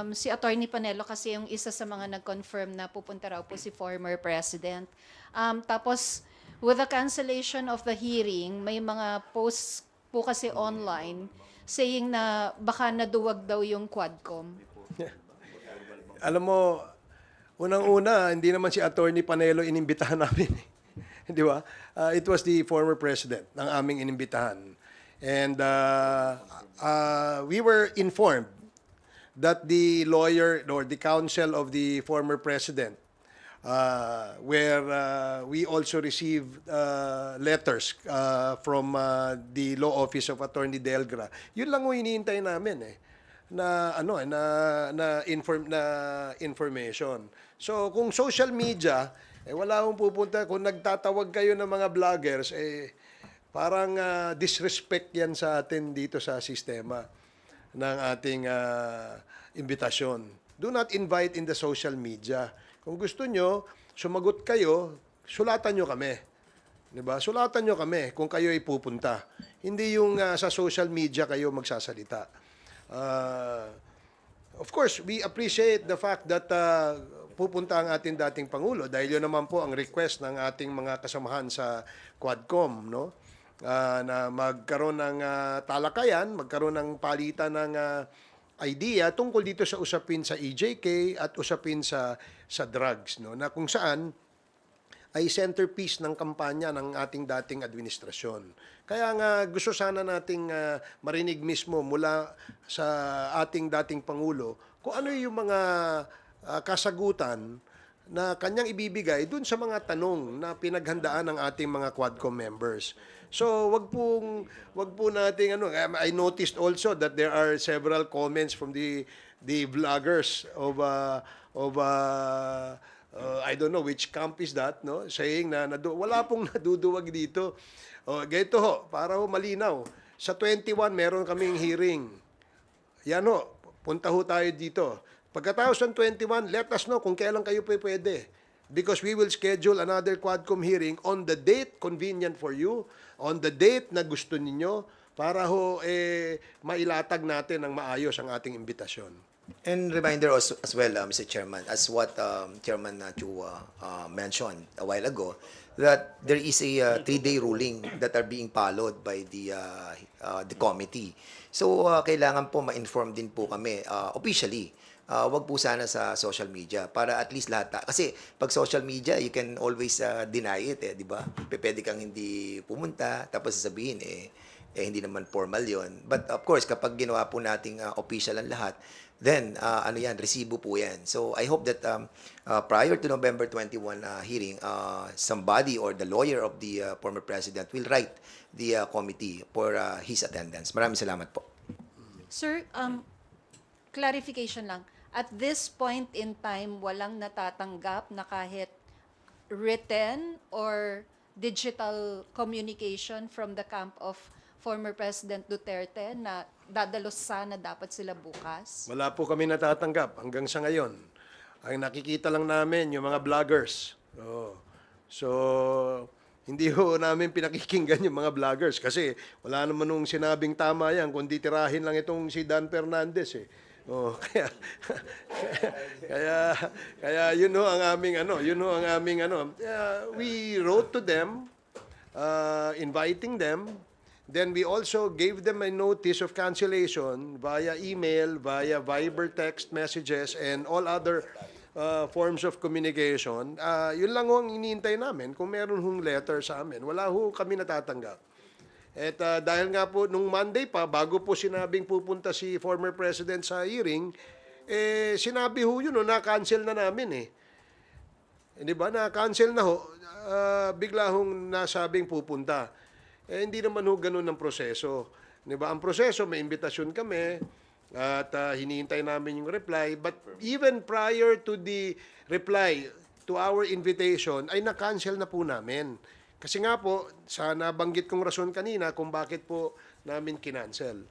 um, si Attorney Panelo kasi yung isa sa mga nag-confirm na pupunta raw po si former president. Um, tapos, with the cancellation of the hearing, may mga posts po kasi online saying na baka naduwag daw yung Quadcom. Alam mo, unang-una, hindi naman si Attorney Panelo inimbitahan namin. Di ba? Uh, it was the former president ng aming inimbitahan. And uh, uh, we were informed that the lawyer or the counsel of the former president uh, where uh, we also received uh, letters uh, from uh, the law office of Attorney Delgra. Yun lang yung iniintay namin eh na ano eh, na na inform na information. So kung social media eh wala akong pupunta kung nagtatawag kayo ng mga vloggers eh parang ah, disrespect yan sa atin dito sa sistema ng ating ah, imbitasyon. Do not invite in the social media. Kung gusto nyo, sumagot kayo, sulatan nyo kami. 'Di ba? Sulatan nyo kami kung kayo ay pupunta. Hindi yung ah, sa social media kayo magsasalita. Uh, of course, we appreciate the fact that uh, pupunta ang ating dating Pangulo dahil yun naman po ang request ng ating mga kasamahan sa Quadcom, no? Ah, na magkaroon ng ah, talakayan, magkaroon ng palitan ng ah, idea tungkol dito sa usapin sa EJK at usapin sa sa drugs, no? Na kung saan ay centerpiece ng kampanya ng ating dating administrasyon. Kaya nga gusto sana nating ah, marinig mismo mula sa ating dating Pangulo kung ano yung mga ah, kasagutan na kanyang ibibigay dun sa mga tanong na pinaghandaan ng ating mga Quadcom members. So, wag pong wag po nating ano, I noticed also that there are several comments from the the vloggers of uh, of uh, uh, I don't know which camp is that, no? Saying na nadu- wala pong naduduwag dito. O, ganito ho, para ho malinaw. Sa 21, meron kaming hearing. Yan ho, punta ho tayo dito. Pagkatapos ng 21, let us know kung kailan kayo pwede. Because we will schedule another Quadcom hearing on the date convenient for you, on the date na gusto ninyo, para ho eh, mailatag natin ng maayos ang ating imbitasyon. And reminder as, as well, uh, Mr. Chairman, as what um, Chairman uh, Chu uh, uh, mentioned a while ago, that there is a uh, three-day ruling that are being followed by the uh, uh, the committee. So uh, kailangan po ma-inform din po kami uh, officially. Uh, wag po sana sa social media para at least lahat. Kasi pag social media, you can always uh, deny it, eh, di ba? Pwede kang hindi pumunta, tapos sasabihin, eh, eh hindi naman formal yon. But of course, kapag ginawa po nating uh, official ang lahat, then uh, ano yan, resibo po yan. So I hope that um, uh, prior to November 21 uh, hearing, uh, somebody or the lawyer of the uh, former president will write the uh, committee for uh, his attendance. Maraming salamat po. Sir, um, clarification lang. At this point in time, walang natatanggap na kahit written or digital communication from the camp of former President Duterte na dadalos sana dapat sila bukas? Wala po kami natatanggap hanggang sa ngayon. Ang nakikita lang namin yung mga vloggers. Oo. So, hindi ho namin pinakikinggan yung mga vloggers kasi wala naman nung sinabing tama yan kundi tirahin lang itong si Dan Fernandez eh. Oh, kaya kaya kaya yun ho ang aming ano, yun ho ang aming ano. Uh, we wrote to them uh, inviting them. Then we also gave them a notice of cancellation via email, via Viber text messages, and all other uh, forms of communication. Uh, yun lang ho ang iniintay namin. Kung meron hong letter sa amin, wala ho kami natatanggap. At uh, dahil nga po, nung Monday pa, bago po sinabing pupunta si former president sa hearing, eh, sinabi ho yun, no, na-cancel na namin eh. Eh, ba? Na-cancel na ho. Ah, bigla hong nasabing pupunta. Eh, hindi naman ho ganun ang proseso. Di ba? Ang proseso, may imbitasyon kami at ah, hinihintay namin yung reply. But even prior to the reply to our invitation, ay na-cancel na po namin. Kasi nga po, sa nabanggit kong rason kanina kung bakit po namin kinancel.